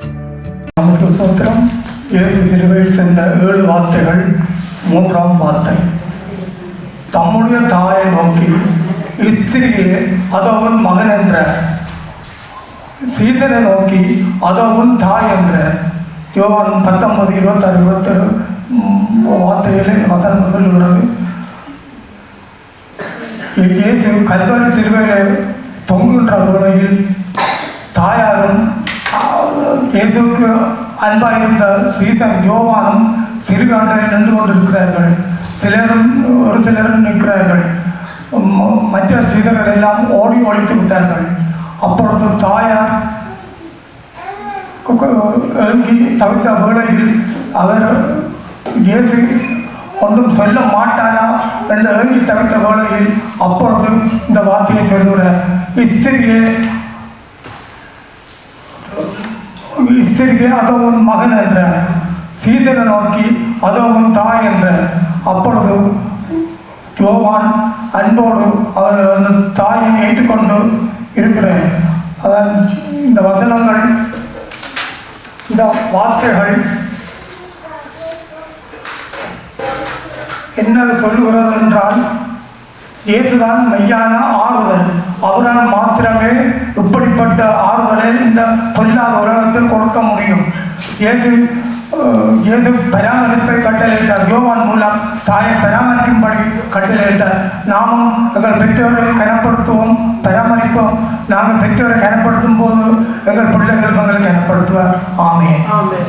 சூத்திரம் சோத்திரம் இயேசு சிலுவையில் சென்ற ஏழு வார்த்தைகள் மூன்றாம் வார்த்தை. தம்முடைய தாயை நோக்கி இஸ்திரியே அதவன் மகன் என்ற. சீதனை நோக்கி அதவன் தாய் என்ற. யோவான் பத்தொன்பது இருபத்தாறு இருபத்தேழு வார்த்தைகளை வசனம் சொல்லுகிறது இயேசு கல்வரி சிலுவையில் தொங்குகின்ற வேளையில் தாயாரும் இயேசுக்கு அன்பாக இருந்த சீதன் யோவானும் சிறுகாண்டை நின்று கொண்டிருக்கிறார்கள். சிலரும் ஒரு சிலரும் நிற்கிறார்கள். மற்ற சீதர்கள் எல்லாம் ஓடி ஒழித்து விட்டார்கள். அப்பொழுது தாயார் எழுங்கி தவித்த வேளையில் அவர் இயேசு ஒன்றும் சொல்ல மாட்டாரா என்று எழுங்கி தவித்த வேளையில் அப்பொழுது இந்த வார்த்தையை சொல்லுகிறார். இஸ்திரியே ஸ்திரியே அதோ உன் மகன் என்ற. சீதனை நோக்கி அதோ உன் தாய் என்ற. அப்பொழுது யோவான் அன்போடு அவர் அந்த தாயை ஏற்றுக்கொண்டு இருக்கிறேன். அதான் இந்த வசனங்கள் இந்த வார்த்தைகள் என்ன சொல்லுகிறது என்றால் இயேசுதான் மெய்யான ஆறுதல். அவரால் மாத்திரமே இப்படிப்பட்ட ஆறுதல் இந்த பொல்லாத உலகத்தில் கொடுக்க முடியும் ஏது ஏது பராமரிப்பை கட்டளையிட்டார் யோவான் மூலம் தாயை பராமரிக்கும்படி கட்டளையிட்டார் நாமும் எங்கள் பெற்றோரை கனப்படுத்துவோம் பராமரிப்போம் நாங்கள் பெற்றோரை கனப்படுத்தும் போது எங்கள் பிள்ளைகள் எங்களை கனப்படுத்துவார் ஆமே ஆமே